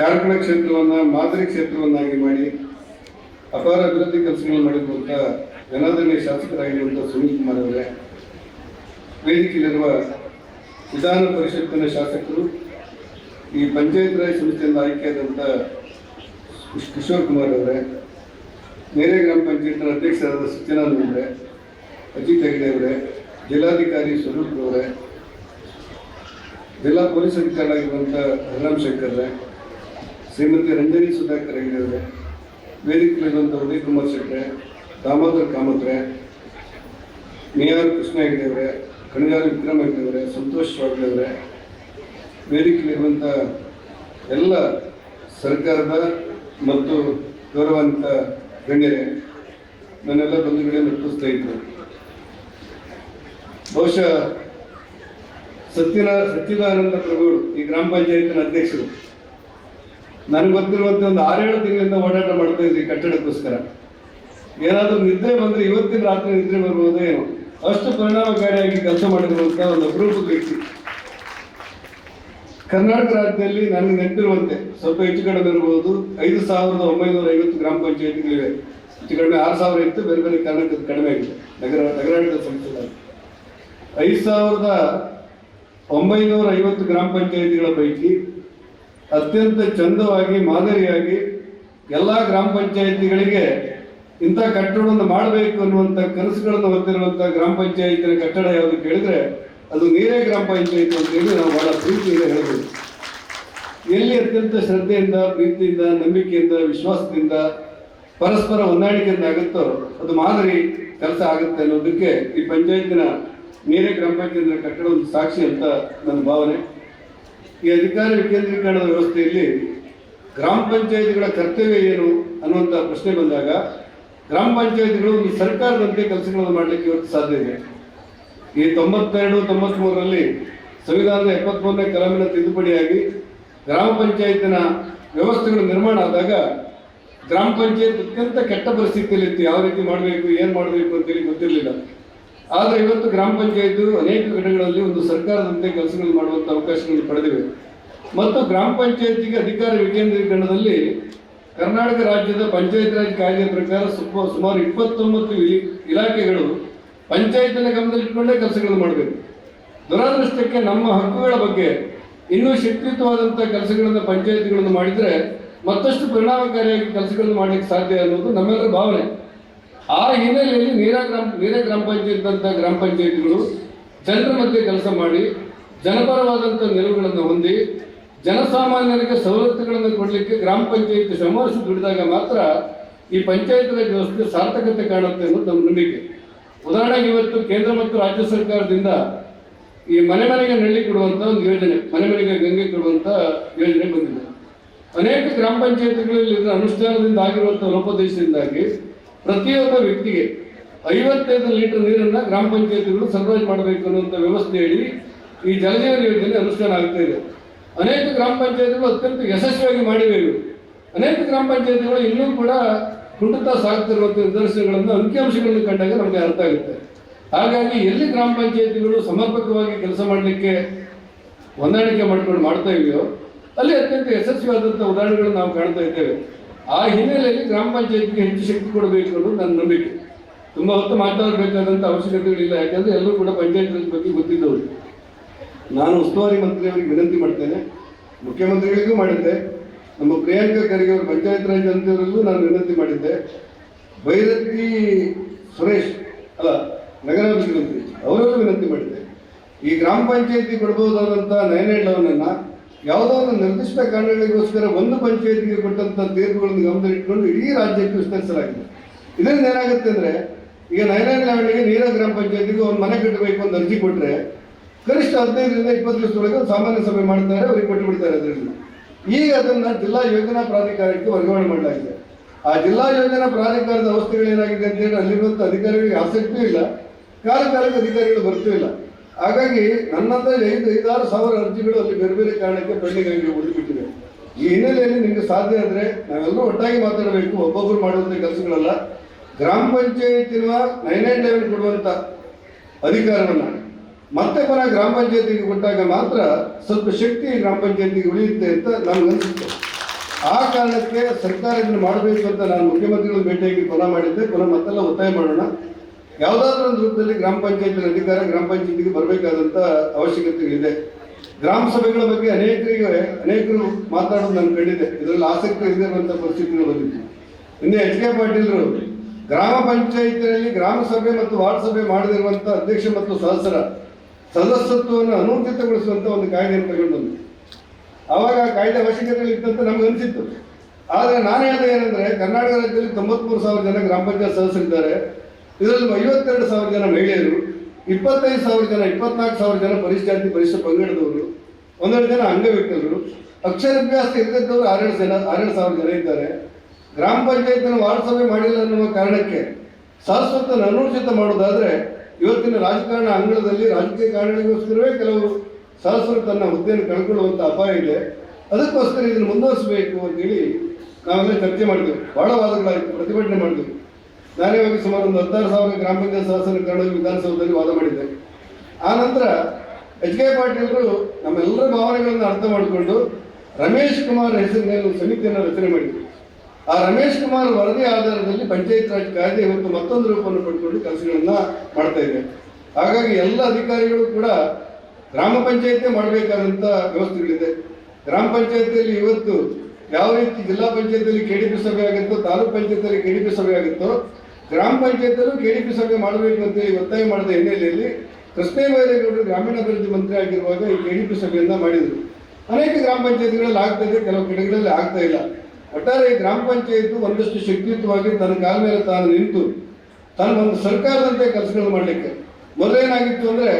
ಕಾರ್ಕಳ ಕ್ಷೇತ್ರವನ್ನು, ಮಾದರಿ ಕ್ಷೇತ್ರವನ್ನಾಗಿ ಮಾಡಿ, ಅಪಾರ ಅಭಿವೃದ್ಧಿ ಕೆಲಸಗಳನ್ನು ಮಾಡಿರುವಂಥ ಜನಾದರಣೀಯ ಶಾಸಕರಾಗಿರುವಂಥ ಸುನೀಲ್ ಕುಮಾರ್ ಅವರೇ, ವೇದಿಕೆಯಲ್ಲಿರುವ ವಿಧಾನ ಪರಿಷತ್ತಿನ ಶಾಸಕರು, ಈ ಪಂಚಾಯತ್ ರಾಜ್ ಸಂಸ್ಥೆಯಿಂದ ಆಯ್ಕೆಯಾದಂಥ ಕಿಶೋರ್ ಕುಮಾರ್ ಅವರೇ ಮೇರೆ ಗ್ರಾಮ ಪಂಚಾಯತ್ನ ಅಧ್ಯಕ್ಷರಾದ ಸತ್ಯನಾರಾಯಣ ಅವರೇ, ಅಜಿತ್ ಹೆಗಡೆ ಅವರೇ, ಜಿಲ್ಲಾಧಿಕಾರಿ ಸ್ವರೂಪ್ ಅವರೇ, ಜಿಲ್ಲಾ ಪೊಲೀಸ್ ಅಧಿಕಾರಿಯಾಗಿರುವಂಥ ಹರಿರಾಮ್ ಶಂಕರ್ ಶ್ರೀಮತಿ ರಂಜನಿ ಸುಧಾಕರ್ ಹೆಗಡೆ ವೇದಿಕೆಯಲ್ಲಿರುವಂಥ ಉದಯ್ ಕುಮಾರ್ ಶೆಟ್ರೆ ದಾಮೋದರ್ ಕಾಮತ್ರೆ ಮೇಯಾರ್ ಕೃಷ್ಣ ಹೆಗಡೆ ಅವರೇ ವಿಕ್ರಮ ವಿಕ್ರಮ್ ಹೆಗಡೆ ಸಂತೋಷ್ ಅವರೇ ವೇದಿಕೆಯಲ್ಲಿರುವಂಥ ಎಲ್ಲ ಸರ್ಕಾರದ ಮತ್ತು ಗೌರವಾನ್ವಿತ ಗಣ್ಯರೇ, ನನ್ನೆಲ್ಲ ಬಂಧುಗಳೇ ಮತ್ತು ಸ್ನೇಹಿತರು. ಬಹುಶಃ ಸತ್ಯನ ಸಚ್ಚಿದಾನಂದ ಪ್ರಭುಗಳು ಈ ಗ್ರಾಮ ಪಂಚಾಯತಿನ ಅಧ್ಯಕ್ಷರು ನನಗೆ ಗೊತ್ತಿರುವಂತೆ ಒಂದು ಆರೇಳು ತಿಂಗಳಿಂದ ಓಡಾಟ ಮಾಡ್ತಾ ಇದ್ದೀವಿ ಕಟ್ಟಡಕ್ಕೋಸ್ಕರ. ಏನಾದರೂ ನಿದ್ರೆ ಬಂದ್ರೆ ಇವತ್ತಿನ ರಾತ್ರಿ ನಿದ್ರೆ ಬರ್ಬೋದು ಅಷ್ಟು ಪರಿಣಾಮಕಾರಿಯಾಗಿ ಕೆಲಸ ಮಾಡಿರುವಂಥ ಒಂದು ಅಪರೂಪದ ವ್ಯಕ್ತಿ. ಕರ್ನಾಟಕ ರಾಜ್ಯದಲ್ಲಿ ನನಗೆ ನೆನಪಿರುವಂತೆ ಸ್ವಲ್ಪ ಹೆಚ್ಚು ಕಡಿಮೆ ಇರಬಹುದು ಐದು ಸಾವಿರದ ಒಂಬೈನೂರ ಐವತ್ತು ಗ್ರಾಮ ಪಂಚಾಯತ್ಗಳಿವೆ. ಹೆಚ್ಚು ಕಡಿಮೆ ಆರು ಸಾವಿರ ಇತ್ತು, ಬೇರೆ ಬೇರೆ ಕಾರಣಕ್ಕೆ ಕಡಿಮೆ ಆಗಿದೆ. ನಗರ, ನಗರಾಡಳಿತ ಸಂಸ್ಥೆಗಳಲ್ಲಿ. ಐದು ಸಾವಿರದ ಒಂಬೈನೂರ ಐವತ್ತು ಗ್ರಾಮ ಪಂಚಾಯತಿಗಳ ಪೈಕಿ ಅತ್ಯಂತ ಚಂದವಾಗಿ, ಮಾದರಿಯಾಗಿ ಎಲ್ಲ ಗ್ರಾಮ ಪಂಚಾಯಿತಿಗಳಿಗೆ ಇಂಥ ಕಟ್ಟಡವನ್ನು ಮಾಡಬೇಕು ಅನ್ನುವಂಥ ಕನಸುಗಳನ್ನು ಹೊಂದಿರುವಂಥ ಗ್ರಾಮ ಪಂಚಾಯತಿನ ಕಟ್ಟಡ ಯಾವುದು ಕೇಳಿದ್ರೆ ಅದು ನೀರೇ ಗ್ರಾಮ ಪಂಚಾಯಿತಿ ಅಂತ ಹೇಳಿ ನಾವು ಬಹಳ ಪ್ರೀತಿಯಿಂದ ಹೇಳ್ಬೋದು. ಎಲ್ಲಿ ಅತ್ಯಂತ ಶ್ರದ್ಧೆಯಿಂದ, ಪ್ರೀತಿಯಿಂದ, ನಂಬಿಕೆಯಿಂದ, ವಿಶ್ವಾಸದಿಂದ, ಪರಸ್ಪರ ಹೊಂದಾಣಿಕೆಯಿಂದ ಆಗುತ್ತೋ ಅದು ಮಾದರಿ ಕೆಲಸ ಆಗುತ್ತೆ ಅನ್ನೋದಕ್ಕೆ ಈ ಪಂಚಾಯತಿನ ನೀರೇ ಗ್ರಾಮ ಪಂಚಾಯತಿನ ಕಟ್ಟಡ ಒಂದು ಸಾಕ್ಷಿ ಅಂತ ನನ್ನ ಭಾವನೆ. ಈ ಅಧಿಕಾರ ವಿಕೇಂದ್ರೀಕರಣದ ವ್ಯವಸ್ಥೆಯಲ್ಲಿ ಗ್ರಾಮ ಪಂಚಾಯತ್ಗಳ ಕರ್ತವ್ಯ ಏನು ಅನ್ನುವಂಥ ಪ್ರಶ್ನೆ ಬಂದಾಗ ಗ್ರಾಮ ಪಂಚಾಯತ್ಗಳು ಒಂದು ಸರ್ಕಾರದಂತೆ ಕೆಲಸಗಳನ್ನು ಮಾಡಲಿಕ್ಕೆ ಇವತ್ತು ಸಾಧ್ಯ ಇದೆ. ಈ ತೊಂಬತ್ತೆರಡು, ತೊಂಬತ್ಮೂರರಲ್ಲಿ ಸಂವಿಧಾನದ ಎಪ್ಪತ್ಮೂರನೇ ಕಲಮಿನ ತಿದ್ದುಪಡಿಯಾಗಿ ಗ್ರಾಮ ಪಂಚಾಯತಿನ ವ್ಯವಸ್ಥೆಗಳು ನಿರ್ಮಾಣ ಆದಾಗ ಗ್ರಾಮ ಪಂಚಾಯತ್ ಅತ್ಯಂತ ಕೆಟ್ಟ ಪರಿಸ್ಥಿತಿಯಲ್ಲಿತ್ತು ಯಾವ ರೀತಿ ಮಾಡಬೇಕು, ಏನು ಮಾಡಬೇಕು ಅಂತೇಳಿ ಗೊತ್ತಿರಲಿಲ್ಲ. ಆದರೆ ಇವತ್ತು ಗ್ರಾಮ ಪಂಚಾಯತ್ ಅನೇಕ ಘಟನೆಗಳಲ್ಲಿ ಒಂದು ಸರ್ಕಾರದಂತೆ ಕೆಲಸಗಳನ್ನು ಮಾಡುವಂಥ ಅವಕಾಶಗಳನ್ನು ಪಡೆದಿವೆ. ಮತ್ತು ಗ್ರಾಮ ಪಂಚಾಯತಿಗೆ ಅಧಿಕಾರ ವಿಕೇಂದ್ರೀಕರಣದಲ್ಲಿ ಕರ್ನಾಟಕ ರಾಜ್ಯದ ಪಂಚಾಯತ್ ರಾಜ್ ಕಾಯ್ದೆ ಪ್ರಕಾರ ಸುಮಾರು ಇಪ್ಪತ್ತೊಂಬತ್ತು ಇಲಿ- ಇಲಾಖೆಗಳು ಪಂಚಾಯತಿನ ಗಮನದಲ್ಲಿಟ್ಟುಕೊಂಡೇ ಕೆಲಸಗಳನ್ನು ಮಾಡಬೇಕು. ದುರಾದೃಷ್ಟಕ್ಕೆ ನಮ್ಮ ಹಕ್ಕುಗಳ ಬಗ್ಗೆ ಇನ್ನೂ ಶಕ್ತಿಯುತವಾದಂಥ ಕೆಲಸಗಳನ್ನು ಪಂಚಾಯತಿಗಳನ್ನು ಮಾಡಿದರೆ ಮತ್ತಷ್ಟು ಪರಿಣಾಮಕಾರಿಯಾಗಿ ಕೆಲಸಗಳನ್ನು ಮಾಡಲಿಕ್ಕೆ ಸಾಧ್ಯ ಅನ್ನೋದು ನಮ್ಮೆಲ್ಲರ ಭಾವನೆ. ಆ ಹಿನ್ನೆಲೆಯಲ್ಲಿ ನೀರ ಗ್ರಾಮ ನೀರೇ ಗ್ರಾಮ ಪಂಚಾಯತ್ ಅಂತ ಗ್ರಾಮ ಪಂಚಾಯತ್ಗಳು ಜನರ ಮಧ್ಯೆ ಕೆಲಸ ಮಾಡಿ ಜನಪರವಾದಂಥ ನಿಲುವುಗಳನ್ನು ಹೊಂದಿ ಜನಸಾಮಾನ್ಯರಿಗೆ ಸವಲತ್ತುಗಳನ್ನು ಕೊಡಲಿಕ್ಕೆ ಗ್ರಾಮ ಪಂಚಾಯತ್ ಶ್ರಮವಹಿಸಿ ದುಡಿದಾಗ ಮಾತ್ರ ಈ ಪಂಚಾಯತ್ ರಾಜ್ ವ್ಯವಸ್ಥೆ ಸಾರ್ಥಕತೆ ಕಾಣುತ್ತೆ ಅನ್ನೋದು ನಮ್ಮ ನಂಬಿಕೆ. ಉದಾಹರಣೆಗೆ ಇವತ್ತು ಕೇಂದ್ರ ಮತ್ತು ರಾಜ್ಯ ಸರ್ಕಾರದಿಂದ ಈ ಮನೆ ಮನೆಗೆ ನಳ್ಳಿ ಕೊಡುವಂಥ ಒಂದು ಯೋಜನೆ, ಮನೆ ಮನೆಗೆ ಗಂಗೆ ಕೊಡುವಂಥ ಯೋಜನೆ ಬಂದಿದೆ. ಅನೇಕ ಗ್ರಾಮ ಪಂಚಾಯತ್ಗಳಲ್ಲಿ ಅನುಷ್ಠಾನದಿಂದ ಆಗಿರುವಂಥ ಲೋಪದೇಶದಿಂದಾಗಿ ಪ್ರತಿಯೊಬ್ಬ ವ್ಯಕ್ತಿಗೆ ಐವತ್ತೈದು ಲೀಟರ್ ನೀರನ್ನು ಗ್ರಾಮ ಪಂಚಾಯತಿಗಳು ಸರಬರಾಜು ಮಾಡಬೇಕು ಅನ್ನುವಂಥ ಹೇಳಿ ಈ ಜಲಜೀವನ ಯೋಜನೆ ಅನುಷ್ಠಾನ ಆಗ್ತಾ ಇದೆ. ಅನೇಕ ಗ್ರಾಮ ಪಂಚಾಯತಿಗಳು ಅತ್ಯಂತ ಯಶಸ್ವಿಯಾಗಿ ಮಾಡಿವೆ ಅನೇಕ ಗ್ರಾಮ ಪಂಚಾಯತಿಗಳು ಇನ್ನೂ ಕೂಡ ಕುಂಠಿತ ಸಾಗ್ತಿರುವಂಥ ನಿದರ್ಶನಗಳನ್ನು, ಅಂಕಿಅಂಶಗಳನ್ನು ಕಂಡಾಗ ನಮಗೆ ಅರ್ಥ ಆಗುತ್ತೆ. ಹಾಗಾಗಿ ಎಲ್ಲಿ ಗ್ರಾಮ ಪಂಚಾಯತಿಗಳು ಸಮರ್ಪಕವಾಗಿ ಕೆಲಸ ಮಾಡಲಿಕ್ಕೆ ಹೊಂದಾಣಿಕೆ ಮಾಡಿಕೊಂಡು ಮಾಡ್ತಾ ಇದೆಯೋ, ಅಲ್ಲಿ ಅತ್ಯಂತ ಯಶಸ್ವಿಯಾದಂಥ ಉದಾಹರಣೆಗಳನ್ನು ನಾವು ಕಾಣ್ತಾ ಇದ್ದೇವೆ. ಆ ಹಿನ್ನೆಲೆಯಲ್ಲಿ ಗ್ರಾಮ ಪಂಚಾಯತ್ಗೆ ಹೆಚ್ಚು ಶಕ್ತಿ ಕೊಡಬೇಕು ಅನ್ನೋದು ನನ್ನ ನಂಬಿಕೆ. ತುಂಬ ಹೊತ್ತು ಮಾತಾಡಬೇಕಾದಂಥ ಅವಶ್ಯಕತೆಗಳಿಲ್ಲ, ಯಾಕಂದ್ರೆ ಎಲ್ಲರೂ ಕೂಡ ಪಂಚಾಯತ್ ಬಗ್ಗೆ ಗೊತ್ತಿದ್ದವರು. ನಾನು ಉಸ್ತುವಾರಿ ಮಂತ್ರಿಯವರಿಗೆ ವಿನಂತಿ ಮಾಡ್ತೇನೆ. ಮುಖ್ಯಮಂತ್ರಿಗಳಿಗೂ ಮಾಡಿದ್ದೆ ನಮ್ಮ ಪ್ರಿಯಾಂಕಾ ಖರ್ಗೆ ಅವರು ಪಂಚಾಯತ್ ರಾಜ್ ನಾನು ವಿನಂತಿ ಮಾಡಿದ್ದೆ. ಭೈರತಿ ಸುರೇಶ್, ಅಲ್ಲ, ನಗರಾಭಿವೃದ್ಧಿ ಮಂತ್ರಿ ಅವರಲ್ಲೂ ವಿನಂತಿ ಮಾಡಿದ್ದೆ. ಈ ಗ್ರಾಮ ಪಂಚಾಯತಿ ಕೊಡ್ಬೋದಾದಂಥ ನೈನ್ ಏಟ್ ಲೆವೆನನ್ನು ಯಾವುದೋ ಒಂದು ನಿರ್ದಿಷ್ಟ ಕಾರಣಗಳಿಗೋಸ್ಕರ ಒಂದು ಪಂಚಾಯತಿಗೆ ಕೊಟ್ಟಂತ ತೀರ್ಪುಗಳನ್ನು ಇಟ್ಕೊಂಡು ಇಡೀ ರಾಜ್ಯಕ್ಕೆ ವಿಸ್ತರಿಸಲಾಗಿದೆ. ಇದರಿಂದ ಏನಾಗುತ್ತೆ ಅಂದ್ರೆ, ಈಗ ನೈನ್ ಲಾವಣಿಗೆ ನೀರ ಗ್ರಾಮ ಪಂಚಾಯತಿಗೆ ಒಂದು ಮನೆ ಕಟ್ಟಬೇಕು ಅಂತ ಅರ್ಜಿ ಕೊಟ್ಟರೆ ಕನಿಷ್ಠ ಹದಿನೈದರಿಂದ ಇಪ್ಪತ್ತು ದಿವಸದೊಳಗೆ ಒಂದು ಸಾಮಾನ್ಯ ಸಭೆ ಮಾಡ್ತಾರೆ, ಅವರಿಗೆ ಕೊಟ್ಟು ಅದರಲ್ಲಿ. ಈಗ ಅದನ್ನ ಜಿಲ್ಲಾ ಯೋಜನಾ ಪ್ರಾಧಿಕಾರಕ್ಕೆ ವರ್ಗಾವಣೆ ಮಾಡಲಾಗಿದೆ. ಆ ಜಿಲ್ಲಾ ಯೋಜನಾ ಪ್ರಾಧಿಕಾರದ ಅವಸ್ಥೆಗಳು ಏನಾಗಿದೆ ಅಂತ ಹೇಳಿ ಅಲ್ಲಿರುವಂಥ ಅಧಿಕಾರಿಗಳಿಗೆ ಆಸಕ್ತಿಯೂ ಇಲ್ಲ ಕಾಲ ಕಾಲಕ್ಕೆ ಅಧಿಕಾರಿಗಳು ಬರ್ತೂ ಇಲ್ಲ. ಹಾಗಾಗಿ ನನ್ನಂತ ಐದು, ಐದಾರು ಸಾವಿರ ಅರ್ಜಿಗಳು ಅಲ್ಲಿ ಬೇರೆ ಬೇರೆ ಕಾರಣಕ್ಕೆ ಪೆಂಡಿಂಗ್ ಉಳಿದುಬಿಟ್ಟಿದೆ. ಈ ಹಿನ್ನೆಲೆಯಲ್ಲಿ ನಿಮಗೆ ಸಾಧ್ಯ ಅಂದರೆ ನಾವೆಲ್ಲರೂ ಒಟ್ಟಾಗಿ ಮಾತಾಡಬೇಕು ಒಬ್ಬೊಬ್ಬರು ಮಾಡುವಂಥ ಕೆಲಸಗಳಲ್ಲ. ಗ್ರಾಮ ಪಂಚಾಯತಿನ ನೈನ್ ನೈನ್ ಲೆವೆನ್ ಕೊಡುವಂಥ ಅಧಿಕಾರವನ್ನು ಮತ್ತೆ ಪರ ಗ್ರಾಮ ಪಂಚಾಯತಿಗೆ ಕೊಟ್ಟಾಗ ಮಾತ್ರ ಸ್ವಲ್ಪ ಶಕ್ತಿ ಗ್ರಾಮ ಪಂಚಾಯತಿಗೆ ಉಳಿಯುತ್ತೆ ಅಂತ ನಾನು ಅನಿಸುತ್ತೆ. ಆ ಕಾರಣಕ್ಕೆ ಸರ್ಕಾರ ಇದನ್ನು ಮಾಡಬೇಕು ಅಂತ ನಾನು ಮುಖ್ಯಮಂತ್ರಿಗಳು ಭೇಟಿಯಾಗಿ ಪುನಃ ಮಾಡಿದ್ದೆ, ಪುನಃ ಮತ್ತೆಲ್ಲ ಒತ್ತಾಯ ಮಾಡೋಣ. ಯಾವುದಾದ್ರೂ ಒಂದು ರೂಪದಲ್ಲಿ ಗ್ರಾಮ ಪಂಚಾಯಿತಿ ಅಧಿಕಾರ ಗ್ರಾಮ ಪಂಚಾಯತಿಗೆ ಬರಬೇಕಾದಂತ ಅವಶ್ಯಕತೆಗಳಿದೆ. ಗ್ರಾಮ ಸಭೆಗಳ ಬಗ್ಗೆ ಅನೇಕರಿಗೆ, ಅನೇಕರು ಮಾತಾಡೋದು ನಾನು ಕಂಡಿದ್ದೆ ಇದರಲ್ಲಿ ಆಸಕ್ತಿ ಇದೆ ಅಂತ ಪರಿಸ್ಥಿತಿಗಳು ಬಂದಿತ್ತು ಹಿಂದೆ ಎಚ್ ಕೆ ಪಾಟೀಲ್ರು ಗ್ರಾಮ ಪಂಚಾಯತಿನಲ್ಲಿ ಗ್ರಾಮ ಸಭೆ ಮತ್ತು ವಾರ್ಡ್ ಸಭೆ ಮಾಡದಿರುವಂತ ಅಧ್ಯಕ್ಷ ಮತ್ತು ಸದಸ್ಯರ ಸದಸ್ಯತ್ವವನ್ನು ಅನೂರ್ಜಿತಗೊಳಿಸುವಂತ ಒಂದು ಕಾಯ್ದೆಯನ್ನು ತಗೊಂಡು ಬಂದಿದೆ ಅವಾಗ ಆ ಕಾಯ್ದೆ ಅವಶ್ಯಕತೆಗಳಿತ್ತಂತ ನಮ್ಗೆ ಅನಿಸಿತ್ತು. ಆದರೆ ನಾನು ಹೇಳಿದೆ ಏನಂದ್ರೆ, ಕರ್ನಾಟಕ ರಾಜ್ಯದಲ್ಲಿ ತೊಂಬತ್ಮೂರು ಸಾವಿರ ಜನ ಗ್ರಾಮ ಪಂಚಾಯತ್ ಸದಸ್ಯರಿದ್ದಾರೆ. ಇದರಲ್ಲಿ ಐವತ್ತೆರಡು ಸಾವಿರ ಜನ ಮಹಿಳೆಯರು, ಇಪ್ಪತ್ತೈದು ಸಾವಿರ ಜನ, ಇಪ್ಪತ್ನಾಲ್ಕು ಸಾವಿರ ಜನ ಪರಿಷತ್ತು ಪರಿಶಿಷ್ಟ ಪಂಗಡದವರು, ಒಂದೆರಡು ಜನ ಅಂಗವಿಕಲರು ಅಕ್ಷರಾಭ್ಯಾಸ ಇಲ್ಲದವರು ಆರೇಳು ಜನ, ಆರೇಳು ಸಾವಿರ ಜನ ಇದ್ದಾರೆ. ಗ್ರಾಮ ಪಂಚಾಯತ್ನ ವಾರ್ಡ್ ಸಭೆ ಮಾಡಿಲ್ಲ ಅನ್ನುವ ಕಾರಣಕ್ಕೆ ಶಾಶ್ವತ ಅನೂರ್ಜಿತ ಮಾಡೋದಾದರೆ ಇವತ್ತಿನ ರಾಜಕಾರಣ ಅಂಗಳದಲ್ಲಿ ರಾಜಕೀಯ ಕಾರಣಗಳಿಗೋಸ್ಕರವೇ ಕೆಲವರು ಸಹಸ್ರ ತನ್ನ ಹುದ್ದೆಯನ್ನು ಕಳ್ಕೊಳ್ಳುವಂಥ ಅಪಾಯ ಇದೆ. ಅದಕ್ಕೋಸ್ಕರ ಇದನ್ನು ಮುಂದುವರಿಸಬೇಕು ಅಂತೇಳಿ ನಾವೆಲ್ಲ ಚರ್ಚೆ ಮಾಡಿದ್ವಿ. ಬಹಳ ವಾದಗಳಾಯಿತು, ಪ್ರತಿಭಟನೆ ಮಾಡಿದ್ವಿ. ನಾನೇ ಹೋಗಿ ಸುಮಾರು ಒಂದು ಹತ್ತಾರು ಸಾವಿರ ಗ್ರಾಮ ಪಂಚಾಯತ್ ಸದಸ್ಯರ ಕನ್ನಡ ವಿಧಾನಸೌಧದಲ್ಲಿ ವಾದ ಮಾಡಿದ್ದೆ. ಆ ನಂತರ ಎಚ್ ಕೆ ಪಾಟೀಲರು ನಮ್ಮೆಲ್ಲರ ಭಾವನೆಗಳನ್ನು ಅರ್ಥ ಮಾಡಿಕೊಂಡು ರಮೇಶ್ ಕುಮಾರ್ ಹೆಸರಿನಲ್ಲಿ ಸಮಿತಿಯನ್ನು ರಚನೆ ಮಾಡಿದ್ರು. ಆ ರಮೇಶ್ ಕುಮಾರ್ ವರದಿ ಆಧಾರದಲ್ಲಿ ಪಂಚಾಯತ್ ರಾಜ್ ಕಾಯ್ದೆ ಇವತ್ತು ಮತ್ತೊಂದು ರೂಪವನ್ನು ಪಡ್ಕೊಂಡು ಕೆಲಸಗಳನ್ನ ಮಾಡ್ತಾ ಇದೆ ಹಾಗಾಗಿ ಎಲ್ಲ ಅಧಿಕಾರಿಗಳು ಕೂಡ ಗ್ರಾಮ ಪಂಚಾಯತಿ ಮಾಡಬೇಕಾದಂಥ ವ್ಯವಸ್ಥೆಗಳಿದೆ. ಗ್ರಾಮ ಪಂಚಾಯತಿಯಲ್ಲಿ ಇವತ್ತು ಯಾವ ರೀತಿ ಜಿಲ್ಲಾ ಪಂಚಾಯತಿಯಲ್ಲಿ ಕೆಡಿಪಿ ಸಭೆ ಆಗುತ್ತೋ, ತಾಲೂಕ್ ಪಂಚಾಯತಿಯಲ್ಲಿ ಕೆಡಿಪಿ ಸಭೆ ಆಗುತ್ತೋ ಗ್ರಾಮ ಪಂಚಾಯತಲ್ಲೂ ಕೆ ಡಿ ಪಿ ಸಭೆ ಮಾಡಬೇಕು ಅಂತೇಳಿ ಒತ್ತಾಯ ಮಾಡಿದ ಹಿನ್ನೆಲೆಯಲ್ಲಿ ಕೃಷ್ಣ ಬೈರೇಗೌಡರು ಗ್ರಾಮೀಣಾಭಿವೃದ್ಧಿ ಮಂತ್ರಿ ಆಗಿರುವಾಗ ಈ ಪಿ ಸಭೆಯನ್ನು ಮಾಡಿದರು. ಅನೇಕ ಗ್ರಾಮ ಪಂಚಾಯತ್ಗಳಲ್ಲಿ ಆಗ್ತಾ ಇದೆ, ಕೆಲವು ಕಡೆಗಳಲ್ಲಿ ಆಗ್ತಾ ಇಲ್ಲ. ಒಟ್ಟಾರೆ ಈ ಗ್ರಾಮ ಪಂಚಾಯತ್ ಒಂದಷ್ಟು ಶಕ್ತಿಯುತವಾಗಿ ತನ್ನ ಕಾಲ ಮೇಲೆ ತಾನು ನಿಂತು ತನ್ನ ಒಂದು ಸರ್ಕಾರದಂತೆ ಕೆಲಸಗಳು ಮಾಡಲಿಕ್ಕೆ. ಮೊದಲೇನಾಗಿತ್ತು ಅಂದ್ರೆ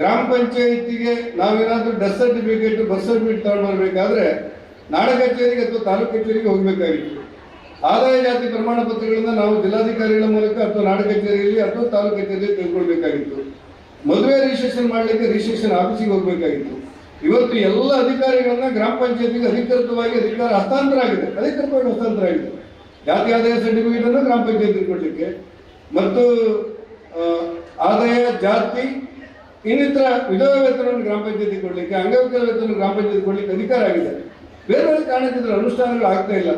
ಗ್ರಾಮ ಪಂಚಾಯತಿಗೆ ನಾವೇನಾದರೂ ಡೆತ್ ಸರ್ಟಿಫಿಕೇಟ್ ಬರ್ತ್ ಸರ್ಟಿಫಿಕೇಟ್ ತಗೊಂಡು ಬರಬೇಕಾದ್ರೆ ನಾಡ ಕಚೇರಿಗೆ ಅಥವಾ ತಾಲೂಕು ಕಚೇರಿಗೆ ಹೋಗಬೇಕಾಗಿತ್ತು. ಆದಾಯ ಜಾತಿ ಪ್ರಮಾಣ ಪತ್ರಗಳನ್ನ ನಾವು ಜಿಲ್ಲಾಧಿಕಾರಿಗಳ ಮೂಲಕ ಅಥವಾ ನಾಡ ಕಚೇರಿಯಲ್ಲಿ ಅಥವಾ ತಾಲೂಕು ಕಚೇರಿಯಲ್ಲಿ ತೆಗೆದುಕೊಳ್ಬೇಕಾಗಿತ್ತು ಮದುವೆ ರಿಜಿಸ್ಟ್ರೇಷನ್ ಮಾಡಲಿಕ್ಕೆ ರಿಜಿಸ್ಟ್ರೇಷನ್ ಆಫೀಸಿಗೆ ಹೋಗಬೇಕಾಗಿತ್ತು. ಇವತ್ತು ಎಲ್ಲ ಅಧಿಕಾರಿಗಳನ್ನ ಗ್ರಾಮ ಪಂಚಾಯತಿಗೆ ಅಧಿಕೃತವಾಗಿ ಅಧಿಕಾರ ಹಸ್ತಾಂತರ ಆಗಿದೆ ಅಧಿಕೃತವಾಗಿ ಹಸ್ತಾಂತರ ಆಗಿದೆ ಜಾತಿ ಆದಾಯ ಸರ್ಟಿಫಿಕೇಟ್ ಅನ್ನು ಗ್ರಾಮ ಪಂಚಾಯತಿ ಕೊಡಲಿಕ್ಕೆ. ಮತ್ತು ಆದಾಯ, ಜಾತಿ, ಇನ್ನಿತರ ವಿಧವ ವೇತನವನ್ನು ಗ್ರಾಮ ಪಂಚಾಯತಿ ಕೊಡಲಿಕ್ಕೆ, ಅಂಗವಿಕಲ ವೇತನ ಗ್ರಾಮ ಪಂಚಾಯತಿ ಕೊಡಲಿಕ್ಕೆ ಅಧಿಕಾರ ಆಗಿದೆ. ಬೇರೆ ಬೇರೆ ಕಾರಣಕ್ಕೆ ಇದರ ಅನುಷ್ಠಾನಗಳು ಆಗ್ತಾ ಇಲ್ಲ.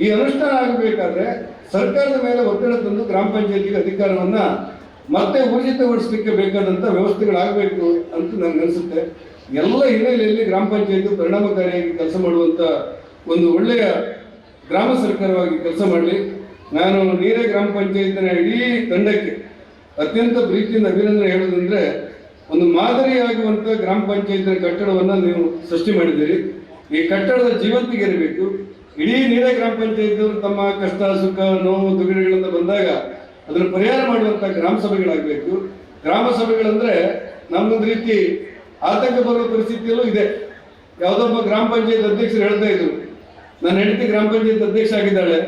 ಈ ಅನುಷ್ಠಾನ ಆಗಬೇಕಾದ್ರೆ ಸರ್ಕಾರದ ಮೇಲೆ ಒತ್ತಡ ತಂದು ಗ್ರಾಮ ಪಂಚಾಯತಿಗೆ ಅಧಿಕಾರವನ್ನ ಮತ್ತೆ ಊರ್ಜಿತಗೊಳಿಸಲಿಕ್ಕೆ ಬೇಕಾದಂತ ವ್ಯವಸ್ಥೆಗಳಾಗಬೇಕು ಅಂತ ನನಗೆ ಅನಿಸುತ್ತೆ. ಎಲ್ಲ ಹಿನ್ನೆಲೆಯಲ್ಲಿ ಗ್ರಾಮ ಪಂಚಾಯತ್ ಪರಿಣಾಮಕಾರಿಯಾಗಿ ಕೆಲಸ ಮಾಡುವಂತ ಒಂದು ಒಳ್ಳೆಯ ಗ್ರಾಮ ಸರ್ಕಾರವಾಗಿ ಕೆಲಸ ಮಾಡಲಿ. ನಾನು ನೀರೇ ಗ್ರಾಮ ಪಂಚಾಯತ್ನ ಇಡೀ ತಂಡಕ್ಕೆ ಅತ್ಯಂತ ಪ್ರೀತಿಯಿಂದ ಅಭಿನಂದನೆ ಹೇಳೋದಂದ್ರೆ ಒಂದು ಮಾದರಿಯಾಗುವಂತ ಗ್ರಾಮ ಪಂಚಾಯತ್ನ ಕಟ್ಟಡವನ್ನು ನೀವು ಸೃಷ್ಟಿ ಮಾಡಿದ್ದೀರಿ. ಈ ಕಟ್ಟಡದ ಜೀವಂತಿಗೆ ಇರಬೇಕು ಇಡೀ ನೀರೇ ಗ್ರಾಮ ಪಂಚಾಯತ್ ತಮ್ಮ ಕಷ್ಟ, ಸುಖ, ನೋವು ದುಗಿಡಗಳಿಂದ ಬಂದಾಗ ಅದನ್ನು ಪರಿಹಾರ ಮಾಡುವಂತ ಗ್ರಾಮ ಸಭೆಗಳಾಗಬೇಕು. ಗ್ರಾಮ ಸಭೆಗಳಂದ್ರೆ ನಮ್ಮೊಂದು ರೀತಿ ಆತಂಕ ಬರುವ ಪರಿಸ್ಥಿತಿಯಲ್ಲೂ ಇದೆ. ಯಾವುದೊಬ್ಬ ಗ್ರಾಮ ಪಂಚಾಯತ್ ಅಧ್ಯಕ್ಷರು ಹೇಳ್ತಾ ಇದ್ರು, ನನ್ನ ಹೆಂಡತಿ ಗ್ರಾಮ ಪಂಚಾಯತ್ ಅಧ್ಯಕ್ಷ ಆಗಿದ್ದಾಳೆ.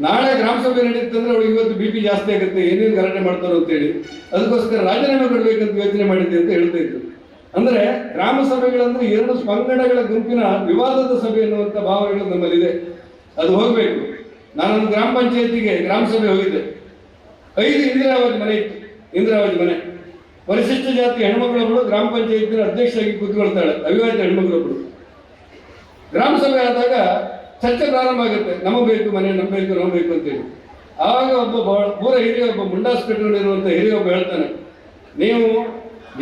ನಾಳೆ ಗ್ರಾಮ ಸಭೆ ನಡೀತಂದ್ರೆ ಅವಳಿಗೆ ಇವತ್ತು ಬಿ ಪಿ ಜಾಸ್ತಿ ಆಗುತ್ತೆ. ಏನೇನು ಗಲಾಟೆ ಮಾಡ್ತಾರೋ ಅಂತೇಳಿ. ಅದಕ್ಕೋಸ್ಕರ ರಾಜೀನಾಮೆ ಕೊಡ್ಬೇಕಂತ ಯೋಚನೆ ಮಾಡಿದ್ದೆ ಅಂತ ಹೇಳ್ತಾ ಇದ್ರು. ಅಂದ್ರೆ ಗ್ರಾಮ ಸಭೆಗಳಂದ್ರೆ ಎರಡು ಪಂಗಡಗಳ ಗುಂಪಿನ ವಿವಾದದ ಸಭೆ ಎನ್ನುವಂತ ಭಾವನೆಗಳು ನಮ್ಮಲ್ಲಿದೆ. ಅದು ಹೋಗ್ಬೇಕು. ನಾನೊಂದು ಗ್ರಾಮ ಪಂಚಾಯತಿಗೆ ಗ್ರಾಮ ಸಭೆ ಹೋಗಿದ್ದೆ. ಐದು ಇಂದಿರಾವತಿ ಮನೆ ಇತ್ತು. ಇಂದಿರಾವತಿ ಮನೆ. ಪರಿಶಿಷ್ಟ ಜಾತಿ ಹೆಣ್ಮಕ್ಳೊಬ್ಬಳು ಗ್ರಾಮ ಪಂಚಾಯತಿನ ಅಧ್ಯಕ್ಷರಾಗಿ ಕೂತ್ಕೊಳ್ತಾಳೆ. ಅವಿವಾಹಿತ ಹೆಣ್ಮಕ್ಳೊಬ್ಬಳು ಗ್ರಾಮ ಸಭೆ ಆದಾಗ ಚರ್ಚೆ ಪ್ರಾರಂಭ ಆಗುತ್ತೆ. ನಮ್ಮ ಬೇಕು ಮನೆ ನಮ್ಮ ಬೇಕು ನಮ್ಮ ಬೇಕು ಅಂತೇಳಿ. ಆವಾಗ ಒಬ್ಬ ಪೂರ ಹಿರಿಯ ಒಬ್ಬ ಮುಂಡಾಸ್ ಕಟ್ಟಿಕೊಂಡಿರುವಂತ ಹಿರಿಯ ಒಬ್ಬ ಹೇಳ್ತಾನೆ, ನೀವು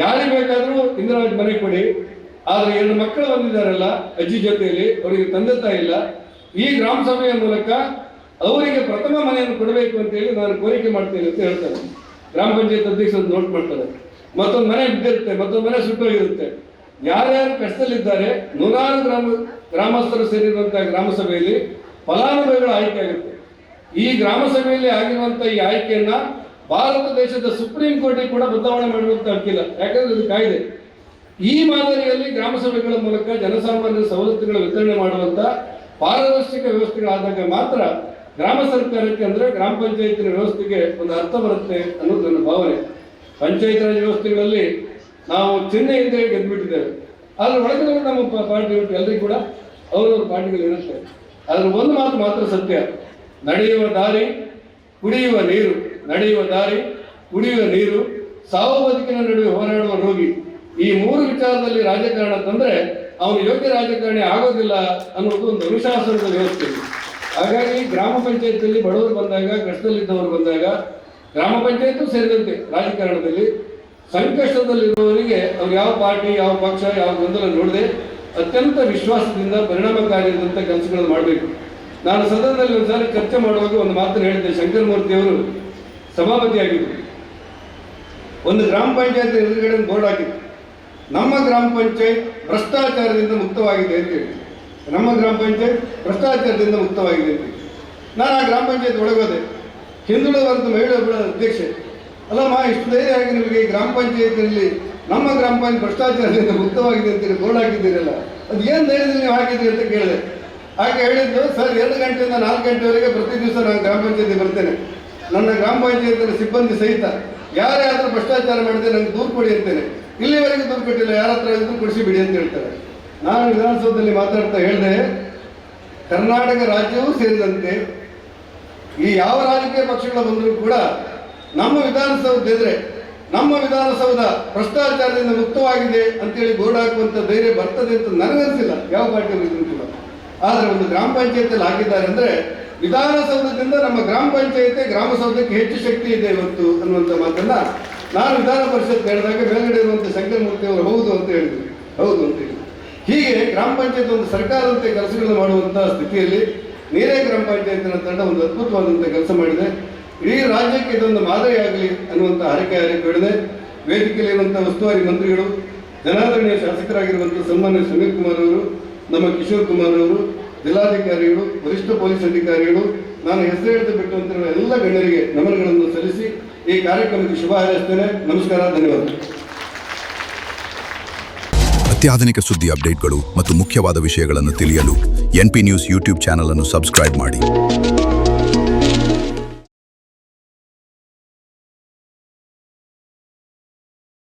ಯಾರಿಗೆ ಬೇಕಾದರೂ ಇಂದಿರಾಜ್ ಮನೆ ಕೊಡಿ, ಆದರೆ ಎರಡು ಮಕ್ಕಳು ಬಂದಿದ್ದಾರಲ್ಲ, ಅಜ್ಜಿ ಜೊತೆಯಲ್ಲಿ, ಅವರಿಗೆ ತಂದೆ ತಾಯಿ ಇಲ್ಲ. ಈ ಗ್ರಾಮ ಸಭೆಯ ಮೂಲಕ ಅವರಿಗೆ ಪ್ರಥಮ ಮನೆಯನ್ನು ಕೊಡಬೇಕು ಅಂತ ಹೇಳಿ ನಾನು ಕೋರಿಕೆ ಮಾಡ್ತೇನೆ ಅಂತ ಹೇಳ್ತಾರೆ. ಗ್ರಾಮ ಪಂಚಾಯತ್ ಅಧ್ಯಕ್ಷರು ನೋಟ್ ಮಾಡ್ತಾರೆ. ಮತ್ತೊಂದು ಮನೆ ಬಿದ್ದಿರುತ್ತೆ, ಮತ್ತೊಂದು ಮನೆ ಸುಟ್ಟೋಗಿರುತ್ತೆ. ಯಾರ್ಯಾರು ಕಷ್ಟದಲ್ಲಿದ್ದಾರೆ, ನೂರಾರು ಗ್ರಾಮ, ಗ್ರಾಮಸ್ಥರು ಸೇರಿರುವಂತಹ ಗ್ರಾಮ ಸಭೆಯಲ್ಲಿ ಫಲಾನುಭವಿಗಳ ಆಯ್ಕೆ ಆಗುತ್ತೆ. ಈ ಗ್ರಾಮ ಸಭೆಯಲ್ಲಿ ಆಗಿರುವಂತ ಈ ಆಯ್ಕೆಯನ್ನ ಭಾರತ ದೇಶದ ಸುಪ್ರೀಂ ಕೋರ್ಟ್ ಕೂಡ ಬದಲಾವಣೆ ಮಾಡುವಂತ ಹಕ್ಕಿಲ್ಲ ಯಾಕಂದ್ರೆ ಇದು ಕಾಯ್ದೆ. ಈ ಮಾದರಿಯಲ್ಲಿ ಗ್ರಾಮ ಸಭೆಗಳ ಮೂಲಕ ಜನಸಾಮಾನ್ಯ ಸವಲತ್ತುಗಳ ವಿತರಣೆ ಮಾಡುವಂತ ಪಾರದರ್ಶಕ ವ್ಯವಸ್ಥೆಗಳಾದಾಗ ಮಾತ್ರ ಗ್ರಾಮ ಸರ್ಕಾರಕ್ಕೆ ಅಂದ್ರೆ ಗ್ರಾಮ ಪಂಚಾಯತಿನ ವ್ಯವಸ್ಥೆಗೆ ಒಂದು ಅರ್ಥ ಬರುತ್ತೆ ಅನ್ನೋದು ನನ್ನ ಭಾವನೆ. ಪಂಚಾಯತ್ ರಾಜ್ ವ್ಯವಸ್ಥೆಗಳಲ್ಲಿ ನಾವು ಚಿಹ್ನೆಯಿಂದ ಗೆದ್ದುಬಿಟ್ಟಿದ್ದೇವೆ ಆದ್ರೆ ಒಳಗಿನ ನಮ್ಮ ಪಾರ್ಟಿ ಎಲ್ಲರಿಗೂ ಕೂಡ ಅವರವ್ರ ಪಾರ್ಟಿಗಳು ಇರುತ್ತೆ. ಆದ್ರೆ ಒಂದು ಮಾತು ಮಾತ್ರ ಸತ್ಯ. ನಡೆಯುವ ದಾರಿ, ಕುಡಿಯುವ ನೀರು. ನಡೆಯುವ ದಾರಿ, ಕುಡಿಯುವ ನೀರು ಸಾವು ಬದುಕಿನ ನಡುವೆ ಹೋರಾಡುವ ರೋಗಿ. ಈ ಮೂರು ವಿಚಾರದಲ್ಲಿ ರಾಜಕಾರಣ ತಂದ್ರೆ ಅವನು ಯೋಗ್ಯ ರಾಜಕಾರಣಿ ಆಗೋದಿಲ್ಲ ಅನ್ನೋದು ಒಂದು ಅನುಶಾಸನದ ವ್ಯವಸ್ಥೆ ಹಾಗಾಗಿ ಗ್ರಾಮ ಪಂಚಾಯತ್ನಲ್ಲಿ ಬಡವರು ಬಂದಾಗ, ಕಷ್ಟದಲ್ಲಿದ್ದವರು ಬಂದಾಗ, ಗ್ರಾಮ ಪಂಚಾಯತ್ ಸೇರಿದಂತೆ ರಾಜಕಾರಣದಲ್ಲಿ ಸಂಕಷ್ಟದಲ್ಲಿರುವವರಿಗೆ ಅವ್ರು ಯಾವ ಪಾರ್ಟಿ, ಯಾವ ಪಕ್ಷ, ಯಾವ ಗೊಂದಲ ನೋಡದೆ ಅತ್ಯಂತ ವಿಶ್ವಾಸದಿಂದ ಪರಿಣಾಮಕಾರಿಯಾದಂಥ ಕೆಲಸಗಳನ್ನು ಮಾಡಬೇಕು. ನಾನು ಸದನದಲ್ಲಿ ಒಂದ್ಸಾರಿ ಚರ್ಚೆ ಮಾಡುವಾಗ ಒಂದು ಮಾತನ್ನು ಹೇಳಿದ್ದೆ ಶಂಕರಮೂರ್ತಿ ಅವರು ಸಭಾಪತಿಯಾಗಿದ್ದರು. ಒಂದು ಗ್ರಾಮ ಪಂಚಾಯತ್ ಎದುರುಗಡೆ ಬೋರ್ಡ್ ಹಾಕಿತ್ತು. ನಮ್ಮ ಗ್ರಾಮ ಪಂಚಾಯತ್ ಭ್ರಷ್ಟಾಚಾರದಿಂದ ಮುಕ್ತವಾಗಿದೆ ಅಂತ ಹೇಳಿ ನಮ್ಮ ಗ್ರಾಮ ಪಂಚಾಯತ್ ಭ್ರಷ್ಟಾಚಾರದಿಂದ ಮುಕ್ತವಾಗಿದೆ ಅಂತ ಹೇಳಿ ನಾನು ಆ ಗ್ರಾಮ ಪಂಚಾಯತ್ ಒಳಗೋದೆ ಹಿಂದುಳಿದ ಮಹಿಳೆ ಅಧ್ಯಕ್ಷೆ. ಅಲ್ಲಮ್ಮ ಇಷ್ಟು ಧೈರ್ಯ ಆಗಿ ನಿಮಗೆ ಗ್ರಾಮ ಪಂಚಾಯತ್ನಲ್ಲಿ ನಮ್ಮ ಗ್ರಾಮ ಪಂಚಾಯತ್ ಭ್ರಷ್ಟಾಚಾರದಿಂದ ಮುಕ್ತವಾಗಿದೆ ಅಂತೇಳಿ ಬೋರ್ಡ್ ಹಾಕಿದ್ದೀರಲ್ಲ? ಅದು ಏನು ಧೈರ್ಯದಲ್ಲಿ ನೀವು ಹಾಕಿದ್ದೀರಿ ಅಂತ ಕೇಳಿದೆ. ಹಾಗೆ ಹೇಳಿದ್ದು, ಸರ್, ಎರಡು ಗಂಟೆಯಿಂದ ನಾಲ್ಕು ಗಂಟೆವರೆಗೆ ಪ್ರತಿ ದಿವಸ ನಾನು ಗ್ರಾಮ ಪಂಚಾಯತಿ ಬರ್ತೇನೆ. ನನ್ನ ಗ್ರಾಮ ಪಂಚಾಯತಿನ ಸಿಬ್ಬಂದಿ ಸಹಿತ ಯಾರೇ ಆದರೂ ಭ್ರಷ್ಟಾಚಾರ ಮಾಡಿದ್ರೆ ನನಗೆ ದೂರು ಕೊಡಿ ಅಂತೇನೆ. ಇಲ್ಲಿವರೆಗೂ ದೂರು ಕೊಟ್ಟಿಲ್ಲ, ಯಾರ ಹತ್ರ ಇದ್ರು ಕೊಡಿಸಿ ಬಿಡಿ ಅಂತ ಹೇಳ್ತಾರೆ. ನಾನು ವಿಧಾನಸೌಧದಲ್ಲಿ ಮಾತಾಡ್ತಾ ಹೇಳಿದೆ, ಕರ್ನಾಟಕ ರಾಜ್ಯವೂ ಸೇರಿದಂತೆ ಈ ಯಾವ ರಾಜಕೀಯ ಪಕ್ಷಗಳು ಬಂದರೂ ಕೂಡ ನಮ್ಮ ವಿಧಾನಸೌಧ ಎದುರೆ, ನಮ್ಮ ವಿಧಾನಸೌಧ ಭ್ರಷ್ಟಾಚಾರದಿಂದ ಮುಕ್ತವಾಗಿದೆ ಅಂತೇಳಿ ಬೋರ್ಡ್ ಹಾಕುವಂಥ ಧೈರ್ಯ ಬರ್ತದೆ ಅಂತ ನನಗನ್ಸಿಲ್ಲ, ಯಾವ ಪಾರ್ಟಿಯವರು ಕೂಡ. ಆದರೆ ಒಂದು ಗ್ರಾಮ ಪಂಚಾಯತಿಯಲ್ಲಿ ಹಾಕಿದ್ದಾರೆ ಅಂದ್ರೆ ವಿಧಾನಸೌಧದಿಂದ ನಮ್ಮ ಗ್ರಾಮ ಪಂಚಾಯತಿ ಗ್ರಾಮ ಸೌಧಕ್ಕೆ ಹೆಚ್ಚು ಶಕ್ತಿ ಇದೆ ಇವತ್ತು ಅನ್ನುವಂಥ ಮಾತನ್ನ ನಾನು ವಿಧಾನ ಪರಿಷತ್ ಹೇಳಿದಾಗ ಮೇಲ್ಗಡೆ ಇರುವಂತ ಶಂಕರಮೂರ್ತಿ ಅವರು ಹೌದು ಅಂತ ಹೇಳಿದ್ರು. ಹೌದು ಅಂತ ಹೇಳಿದ್ರು. ಹೀಗೆ ಗ್ರಾಮ ಪಂಚಾಯತ್ ಒಂದು ಸರ್ಕಾರದಂತೆ ಕೆಲಸಗಳನ್ನು ಮಾಡುವಂತಹ ಸ್ಥಿತಿಯಲ್ಲಿ ನೀರೇ ಗ್ರಾಮ ಪಂಚಾಯತಿನ ತಂಡ ಒಂದು ಅದ್ಭುತವಾದಂಥ ಕೆಲಸ ಮಾಡಿದೆ. ಇಡೀ ರಾಜ್ಯಕ್ಕೆ ಇದೊಂದು ಮಾದರಿಯಾಗಲಿ ಅನ್ನುವಂಥ ಹರಕೆ ವೇದಿಕೆಯಲ್ಲಿ ಇರುವಂತಹ ಉಸ್ತುವಾರಿ ಮಂತ್ರಿಗಳು, ಜನಾದರಣೀಯ ಶಾಸಕರಾಗಿರುವಂತಹ ಸನ್ಮಾನ್ಯ ಸುನೀಲ್ ಕುಮಾರ್ ಅವರು, ನಮ್ಮ ಕಿಶೋರ್ ಕುಮಾರ್ ಅವರು ಜಿಲ್ಲಾಧಿಕಾರಿಗಳು, ವರಿಷ್ಠ ಪೊಲೀಸ್ ಅಧಿಕಾರಿಗಳು, ನಾನು ಹೆಸರು ಹಿಡಿದು ಬಿಟ್ಟುವಂತಿರುವ ಎಲ್ಲ ಗಣ್ಯರಿಗೆ ನಮನಗಳನ್ನು ಸಲ್ಲಿಸಿ ಈ ಕಾರ್ಯಕ್ರಮಕ್ಕೆ ಶುಭ ಹಾರೈಸ್ತೇನೆ. ನಮಸ್ಕಾರ, ಧನ್ಯವಾದ. ಅತ್ಯಾಧುನಿಕ ಸುದ್ದಿ ಅಪ್ಡೇಟ್ಗಳು ಮತ್ತು ಮುಖ್ಯವಾದ ವಿಷಯಗಳನ್ನು ತಿಳಿಯಲು N P news YouTube channel ಅನ್ನು ಸಬ್ಸ್ಕ್ರೈಬ್ ಮಾಡಿ.